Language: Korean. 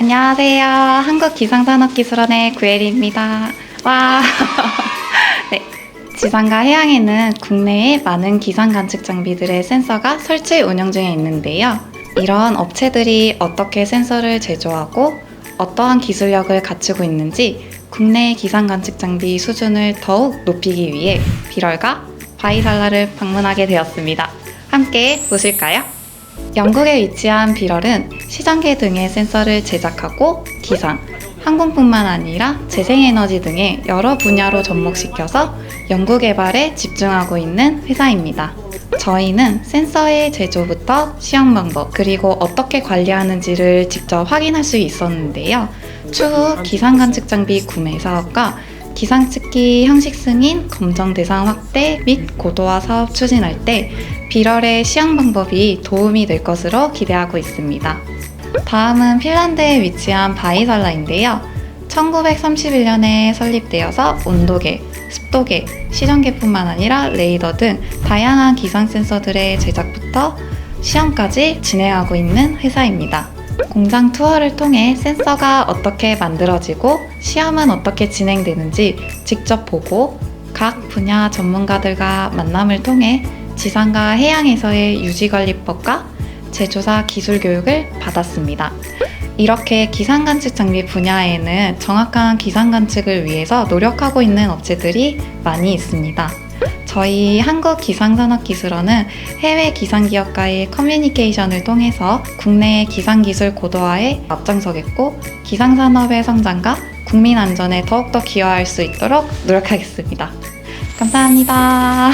안녕하세요. 한국기상산업기술원의 구혜리입니다. 와. 네. 지상과 해양에는 국내에 많은 기상 관측 장비들의 센서가 설치 운영 중에 있는데요. 이런 업체들이 어떻게 센서를 제조하고 어떠한 기술력을 갖추고 있는지 국내 기상 관측 장비 수준을 더욱 높이기 위해 비럴과 바이살라를 방문하게 되었습니다. 함께 보실까요? 영국에 위치한 비럴은 시전계 등의 센서를 제작하고 기상, 항공뿐만 아니라 재생에너지 등의 여러 분야로 접목시켜서 연구 개발에 집중하고 있는 회사입니다. 저희는 센서의 제조부터 시험 방법, 그리고 어떻게 관리하는지를 직접 확인할 수 있었는데요. 추후 기상 관측 장비 구매 사업과 기상 측기 형식 승인, 검정 대상 확대 및 고도화 사업 추진할 때 비럴의 시험 방법이 도움이 될 것으로 기대하고 있습니다. 다음은 핀란드에 위치한 바이살라인데요. 1931년에 설립되어서 온도계, 습도계, 시전계뿐만 아니라 레이더 등 다양한 기상 센서들의 제작부터 시험까지 진행하고 있는 회사입니다. 공장 투어를 통해 센서가 어떻게 만들어지고 시험은 어떻게 진행되는지 직접 보고 각 분야 전문가들과 만남을 통해 지상과 해양에서의 유지관리법과 제조사 기술 교육을 받았습니다. 이렇게 기상 관측 장비 분야에는 정확한 기상 관측을 위해서 노력하고 있는 업체들이 많이 있습니다. 저희 한국기상산업기술원은 해외 기상기업과의 커뮤니케이션을 통해서 국내의 기상기술 고도화에 앞장서겠고 기상산업의 성장과 국민 안전에 더욱더 기여할 수 있도록 노력하겠습니다. 감사합니다.